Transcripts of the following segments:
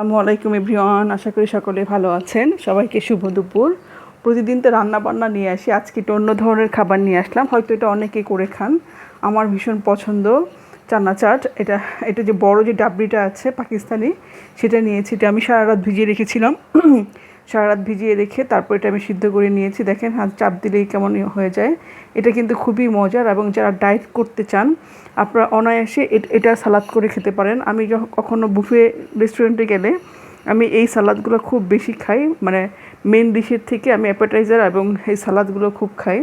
আসসালামু আলাইকুম এভরিওয়ান, আশা করি সকলে ভালো আছেন। সবাইকে শুভ দুপুর। প্রতিদিন তো রান্না বান্না নিয়ে আসি, আজকে একটু অন্য ধরনের খাবার নিয়ে আসলাম, হয়তো এটা অনেকেই করে খান, আমার ভীষণ পছন্দ। চানা চাট এটা এটা যে বড় যে ডাবরিটা আছে পাকিস্তানি, সেটা নিয়েছি এটা আমি সারা রাত ভিজিয়ে রেখেছিলাম। সারা রাত ভিজিয়ে রেখে তারপর এটা আমি সিদ্ধ করে নিয়েছি। দেখেন, হাত চাপ দিলেই কেমন হয়ে যায়। এটা কিন্তু খুবই মজার এবং যারা ডায়েট করতে চান, আপনারা অনায়াসে এটা সালাদ করে খেতে পারেন। আমি যখন কখনো বুফে রেস্টুরেন্টে গেলে আমি এই সালাদগুলো খুব বেশি খাই। মানে মেন ডিশের থেকে আমি অ্যাপাটাইজার এবং এই সালাদগুলো খুব খাই।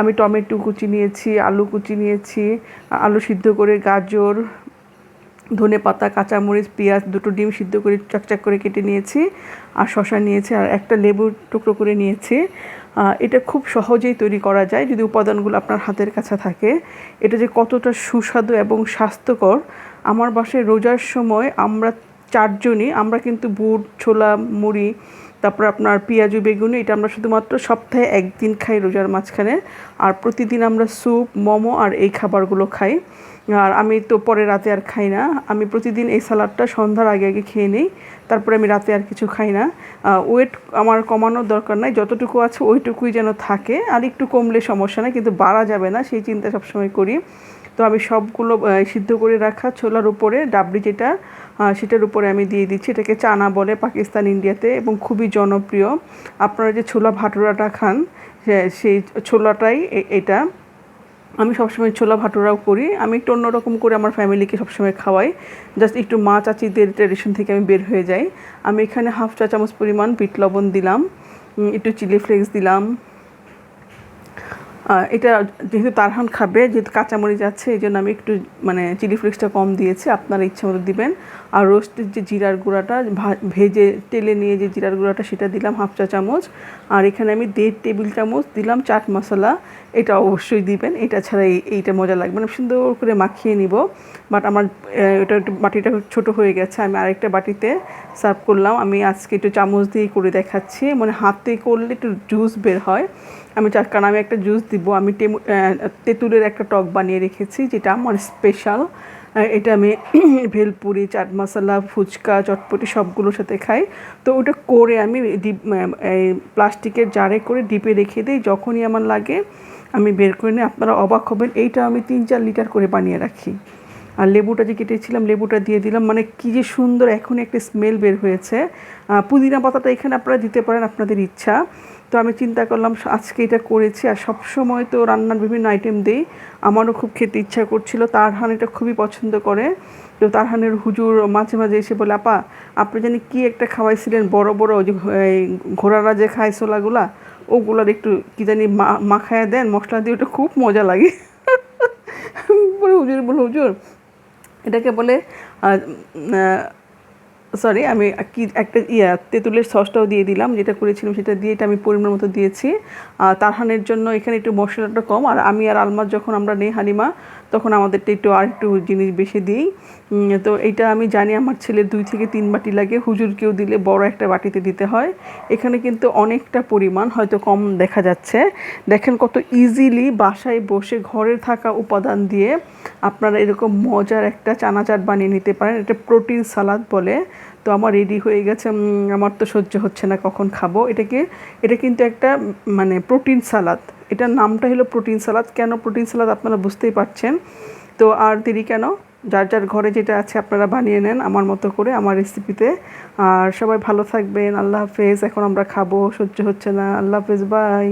আমি টমেটো কুচি নিয়েছি, আলু কুচি নিয়েছি আলু সিদ্ধ করে গাজর ধনে পাতা, কাঁচামরিচ, পেঁয়াজ দুটো ডিম সিদ্ধ করে চাকচাক করে কেটে নিয়েছি আর শশা নিয়েছি আর একটা লেবুর টুকরো করে নিয়েছি। এটা খুব সহজেই তৈরি করা যায় যদি উপাদানগুলো আপনার হাতের কাছে থাকে। এটা যে কতটা সুস্বাদু এবং স্বাস্থ্যকর, আমার বাসায় রোজার সময় আমরা চারজনই, আমরা কিন্তু বুট, ছোলা, মুড়ি, তারপর আপনার পেঁয়াজু, বেগুনি, এটা আমরা শুধুমাত্র সপ্তাহে একদিন খাই রোজার মাঝখানে। আর প্রতিদিন আমরা স্যুপ, মোমো আর এই খাবারগুলো খাই। আর আমি তো পরে রাতে আর খাই না। আমি প্রতিদিন এই সালাডটা সন্ধ্যার আগে আগে খেয়ে নিই, তারপরে আমি রাতে আর কিছু খাই না। ওয়েট আমার কমানোর দরকার নাই, যতটুকু আছে ওইটুকুই যেন থাকে। আর একটু কমলে সমস্যা নেই, কিন্তু বাড়া যাবে না, সেই চিন্তা সবসময় করি। তো আমি সবগুলো সিদ্ধ করে রাখা ছোলার উপরে, ডাবরি যেটা সেটার উপরে আমি দিয়ে দিচ্ছি। এটাকে চানা বলে পাকিস্তান, ইন্ডিয়াতে, এবং খুবই জনপ্রিয়। আপনারা যে ছোলা ভাটুরাটা খান সেই ছোলাটাই এটা। আমি সবসময় ছোলা ভাটুরাও করি। আমি একটু অন্যরকম করে আমার ফ্যামিলিকে সবসময় খাওয়াই। জাস্ট একটু মা চাচিদের ট্রেডিশন থেকে আমি বের হয়ে যাই। আমি এখানে হাফ চা চামচ পরিমাণ বিট লবণ দিলাম। একটু চিলি ফ্লেক্স দিলাম। এটা যেহেতু তারহান খাবে, যেহেতু কাঁচামরিচ আছে, এই জন্য আমি একটু মানে চিলি ফ্লেক্সটা কম দিয়েছি। আপনার ইচ্ছা মতো দিবেন। আর রোস্টের যে জিরার গুঁড়াটা ভেজে তেলে নিয়ে যে জিরার গুঁড়াটা, সেটা দিলাম হাফ চা চামচ। আর এখানে আমি দেড় টেবিল চামচ দিলাম চাট মশলা। এটা অবশ্যই দিবেন। এটা ছাড়া এইটা মজা লাগবে না। সুন্দর করে মাখিয়ে নিব। বাট আমার এটা একটু, বাটিটা ছোট হয়ে গেছে। আমি আরেকটা বাটিতে সার্ভ করলাম। আমি আজকে একটু চামচ দিয়ে করে দেখাচ্ছি। মানে হাতে করলে একটু জুস বের হয়। আমি চার কারণ আমি একটা জুস দিব। আমি টেমু তেঁতুলের একটা টক বানিয়ে রেখেছি, যেটা আমার স্পেশাল এটা আমি ভেলপুরি, চাট মশলা, ফুচকা, চটপটি সবগুলোর সাথে খাই। তো ওটা করে আমি ডিপ এই প্লাস্টিকের জারে করে ডিপে রেখে দিই, যখনই আমার লাগে, আমি বের করে নিই। আপনারা অবাক হবেন, এইটা আমি তিন চার লিটার করে বানিয়ে রাখি। আর লেবুটা যে কেটেছিলাম, লেবুটা দিয়ে দিলাম। মানে কী যে সুন্দর এখন একটা স্মেল বের হয়েছে। পুদিনা পাতাটা এখানে আপনারা দিতে পারেন আপনাদের ইচ্ছা। তো আমি চিন্তা করলাম আজকে এটা করেছি আর সব সময় তো রান্নার বিভিন্ন আইটেম দিই। আমারও খুব খেতে ইচ্ছা করছিল। তারহান এটা খুবই পছন্দ করে। তো তারহানের হুজুর মাঝে মাঝে এসে বলে, আপা, আপনি জানি কি একটা খাওয়াইছিলেন? বড় বড় যে ঘোড়ারা যে খায় ছোলাগুলা, ওগুলার একটু কী জানি মা, মাখায় দেন, মশলা দিয়ে, ওটা খুব মজা লাগে। হুজুর, বলে, হুজুর এটাকে বলে সরি আমি কি একটা ইয়া, তেঁতুলের সসটাও দিয়ে দিলাম, যেটা করেছিলাম সেটা দিয়ে এটা আমি পরিমাণ মতো দিয়েছি। তারহানের জন্য এখানে একটু মশলাটা কম, আর আমি আর আলমার যখন আমরা নেই হালিমা তখন আমাদেরটা একটু আর একটু জিনিস বেশি দিই। তো এইটা আমি জানি আমার ছেলে দুই থেকে তিন বাটি লাগে, হুজুরকেও দিলে বড় একটা বাটিতে দিতে হয়। এখানে কিন্তু অনেকটা পরিমাণ হয়তো কম দেখা যাচ্ছে। দেখেন কত ইজিলি বাসায় বসে ঘরে থাকা উপাদান দিয়ে আপনারা এরকম মজার একটা চানাচাট বানিয়ে নিতে পারেন। এটা প্রোটিন সালাদ বলে। তো আমার রেডি হয়ে গেছে আমার তো সহ্য হচ্ছে না, কখন খাব? এটাকে, এটা কিন্তু একটা মানে প্রোটিন সালাদ এটার নামটা হলো প্রোটিন সালাদ। কেন প্রোটিন সালাদ আপনারা বুঝতেই পারছেন? তো আর দেরি কেন? যার যার ঘরে যেটা আছে আপনারা বানিয়ে নেন আমার মতো করে, আমার রেসিপিতে আর সবাই ভালো থাকবেন, আল্লাহ হাফেজ। এখন আমরা খাব, সহ্য হচ্ছে না। আল্লাহ হাফেজ বাই